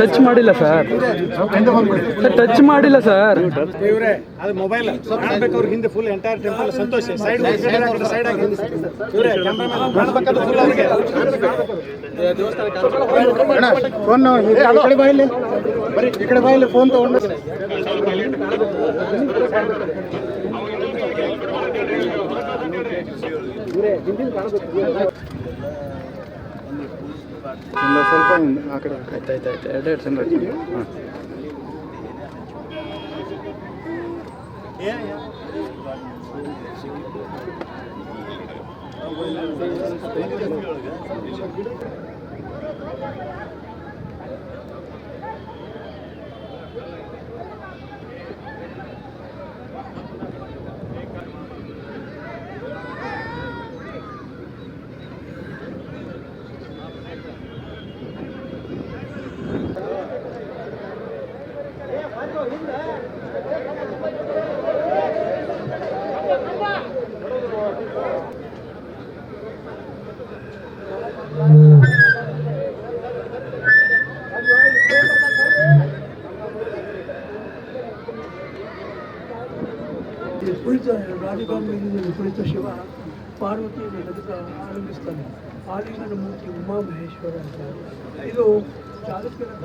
Touch ಮಾಡಿಲ್ಲ sir sir touch ಮಾಡಿಲ್ಲ sir ಇವ್ರೆ ಅದು ಮೊಬೈಲ್ ಹಿಂದೆ ಫುಲ್ ಎಂಟೈರ್ ಟೆಂಪಲ್ ಸಂತೋಷ. ಸೈಡ್ ಸೈಡ್ ಆಗಿ ಇವ್ರೆ ಕ್ಯಾಮ್ರಾಮನ್ ಕಾಣ್ಬೇಕಾದ್ರೆ ಫುಲ್ ಅವ್ರಿಗೆ. ಫೋನ್ ಈ ಕಡೆ ಬಾಯಿಲಿ ಬರೀ ಈ ಕಡೆ ಬಾಯಿಲಿ ಫೋನ್ ತಗೊಂಡು. ಸ್ವಲ್ಪ ಆ ಆಯ್ತು ಆಯ್ತು ಆಯ್ತು ಎರಡು ಎರಡು ಚಂದ್ರ ಹಾಂ ಇಲ್ಲಿ विपरीत राजकारण विपरीत शिवा पार्वती वेगळीचा आनंद ಆಲಿಂಗನ ಮೂರ್ತಿ ಉಮಾಮಹೇಶ್ವರ ಅಂತ. ಇದು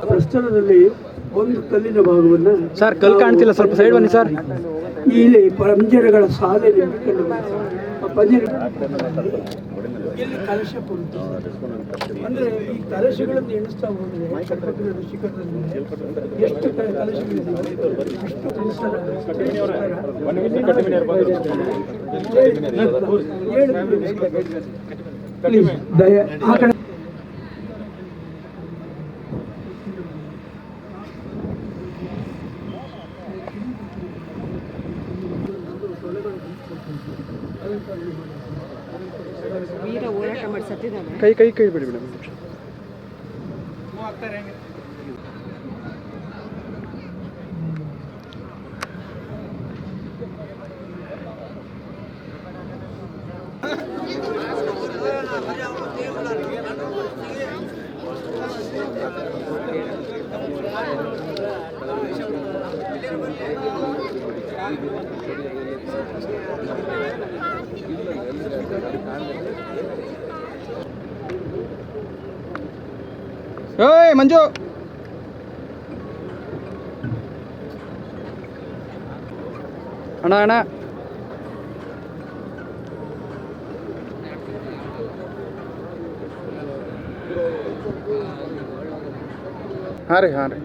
ಪ್ರಸ್ಥಾನದಲ್ಲಿ ಒಂದು ಕಲ್ಲಿನ ಭಾಗವನ್ನು ಸರ್ ಕಲ್ ಕಾಣ್ತಿಲ್ಲ ಸ್ವಲ್ಪ ಸೈಡ್ ಬನ್ನಿ ಸರ್. ಇಲ್ಲಿ ಪಂಜರಗಳ ಸಾಲೆ ಕಂಡು ಆ ಪಂಜರ ಇಲ್ಲಿ ಕಲಶ ಕುರಿತು ಅಂದ್ರೆ ಈ ಕಲಶಗಳನ್ನು ಎಣಿಸ್ತಾ ಹೋದ್ರೆ ಕಲ್ಪಕದ ಶಿಖರದಲ್ಲಿ ಎಷ್ಟು ಕಲಶಗಳಿದೆ? ಅಷ್ಟು ಪರಿಸರ Please, ದಯ ಆ ಕಡೆ ವೀರ ಹೋರಾಟ ಮಾಡಿ ಸತ್ತಿದ್ದಾನೆ ಕೈ ಕೈ ಕೈ ಬಿಡಿ ಮೇಡಮ್ ಏಯ್ ಮಂಜು ಅಣ್ಣ ಅಣ್ಣ ಹಾಂ ರೀ ಹಾಂ ರೀ.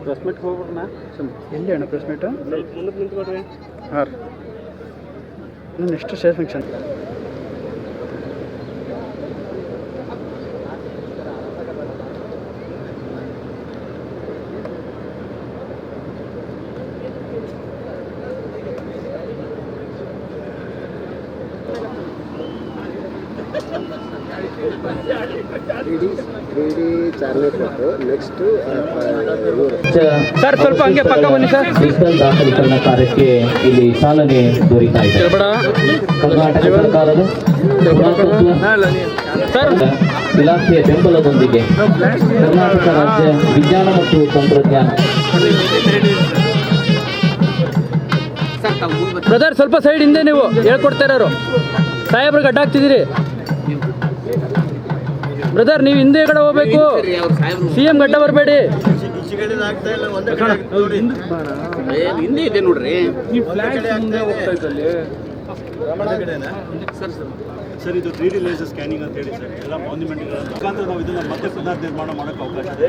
ಪ್ರೆಸ್ ಮೀಟ್ ಹೋಗ್ಬಿಡ್ನ ಎಲ್ಲಿ ಅಣ್ಣ ಪ್ರೆಸ್ ಮೀಟ್ ಹಾಂ ರೀ. ಇನ್ನು next stage function next sir ಸ್ವಲ್ಪ ಹಂಗೆ ಪಕ್ಕ ಬನ್ನಿ ಸರ್. ಡಿಜಿಟಲ್ ದಾಖಲೀಕರಣ ಕಾರ್ಯಕ್ಕೆ ಇಲ್ಲಿ ಚಾಲನೆ ದೊರೀತಾ ಇದೆ. ಕರ್ನಾಟಕ ಸರ್ಕಾರದ ಇಲಾಖೆಯ ಬೆಂಬಲದೊಂದಿಗೆ ಕರ್ನಾಟಕ ರಾಜ್ಯ ವಿಜ್ಞಾನ ಮತ್ತು ತಂತ್ರಜ್ಞಾನ. ಬ್ರದರ್ ಸ್ವಲ್ಪ ಸೈಡ್ ಹಿಂದೆ ನೀವು ಹೇಳ್ಕೊಡ್ತಾ ಇರೋರು. ಸಾಹೇಬ್ರಿಗೆ ಅಡ್ಡ ಹಾಕ್ತಿದ್ದೀರಿ. ಬ್ರದರ್ ನೀವು ಹಿಂದೆ ಕಡೆ ಹೋಗ್ಬೇಕು. ಸಿ ಎಂ ಗಡ್ಡ ಬರಬೇಡಿ. ಹಿಂದೆ ಇದೆ ನೋಡ್ರಿ. ಸರ್ ಇದು ತ್ರೀ ಡಿ ಲೇಸರ್ ಸ್ಕ್ಯಾನಿಂಗ್ ಅಂತ ಹೇಳಿ ಸರ್. ಎಲ್ಲ ಮಾನ್ಯುಮೆಂಟ್ಗಳ ಮುಖಾಂತರ ನಾವು ಇದನ್ನ ಮತ್ತೆ ಪುನರ್ ನಿರ್ಮಾಣ ಮಾಡೋಕ್ಕೆ ಅವಕಾಶ ಇದೆ.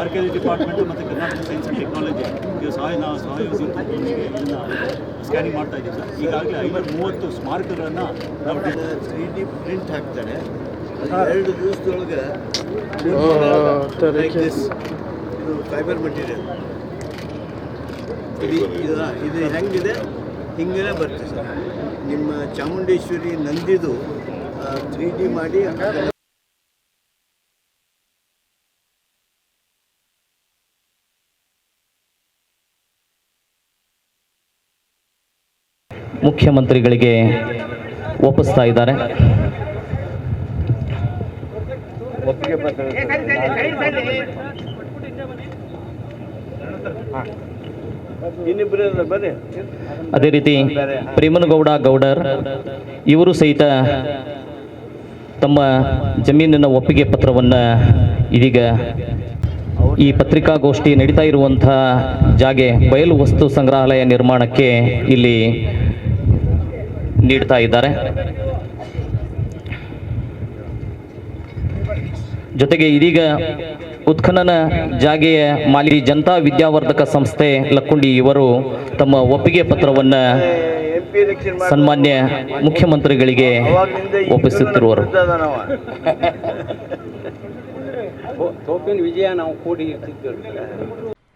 ಆರ್ಕಿಯಾಲಜಿ ಡಿಪಾರ್ಟ್ಮೆಂಟ್ ಮತ್ತು ಕರ್ನಾಟಕ ಸೈನ್ಸ್ ಅಂಡ್ ಟೆಕ್ನಾಲಜಿ ಇದು ಸಹಾಯ ನಾವು ಸಹಯೋಗಿಸಿ ಇದನ್ನ ಸ್ಕ್ಯಾನಿಂಗ್ ಮಾಡ್ತಾ ಇದ್ದೀವಿ ಸರ್. ಈಗಾಗಲೇ ಐವತ್ತು ಮೂವತ್ತು ಸ್ಮಾರಕಗಳನ್ನು ನಾವು ತ್ರೀ ಡಿ ಪ್ರಿಂಟ್ ಹಾಕ್ತಾರೆ. ಎರಡು ದಿವಸದೊಳಗೆ ಲೈಕ್ ದಿಸ್ ಇದು ಫೈಬರ್ ಮಟೀರಿಯಲ್ ಇದು ಇದು ಇದು ಹೆಂಗಿದೆ? ಹಿಂಗೇ ಬರ್ತದೆ ಸರ್. ನಿಮ್ಮ ಚಾಮುಂಡೇಶ್ವರಿ ನಂದಿದು ತ್ರೀ ಡಿ ಮಾಡಿ ಮುಖ್ಯಮಂತ್ರಿಗಳಿಗೆ ಒಪ್ಪಿಸ್ತಾ ಇದ್ದಾರೆ. ಇನ್ನಿಬ್ಬರು ಬರ್ರಿ ಅದೇ ರೀತಿ ಪ್ರೇಮನಗೌಡ ಗೌಡರ್ ಇವರು ಸಹಿತ ತಮ್ಮ ಜಮೀನಿನ ಒಪ್ಪಿಗೆ ಪತ್ರವನ್ನು ಇದೀಗ ಈ ಪತ್ರಿಕಾಗೋಷ್ಠಿ ನಡೀತಾ ಇರುವಂತಹ ಜಾಗೆ ಬಯಲು ವಸ್ತು ಸಂಗ್ರಹಾಲಯ ನಿರ್ಮಾಣಕ್ಕೆ ಇಲ್ಲಿ ನೀಡ್ತಾ ಇದ್ದಾರೆ. ಜೊತೆಗೆ ಇದೀಗ ಉತ್ಖನನ ಜಾಗೆಯ ಮಾಲಿ ಜನತಾ ವಿದ್ಯಾವರ್ಧಕ ಸಂಸ್ಥೆ ಲಕ್ಕುಂಡಿ ಇವರು ತಮ್ಮ ಒಪ್ಪಿಗೆ ಪತ್ರವನ್ನು ಸನ್ಮಾನ್ಯ ಮುಖ್ಯಮಂತ್ರಿಗಳಿಗೆ ಒಪ್ಪಿಸುತ್ತಿರುವರು.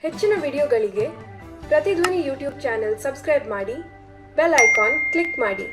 ಹೆಚ್ಚಿನ ವಿಡಿಯೋಗಳಿಗೆ ಪ್ರತಿಧ್ವನಿ ಯೂಟ್ಯೂಬ್ ಚಾನೆಲ್ ಸಬ್ಸ್ಕ್ರೈಬ್ ಮಾಡಿ, ಬೆಲ್ ಐಕಾನ್ ಕ್ಲಿಕ್ ಮಾಡಿ.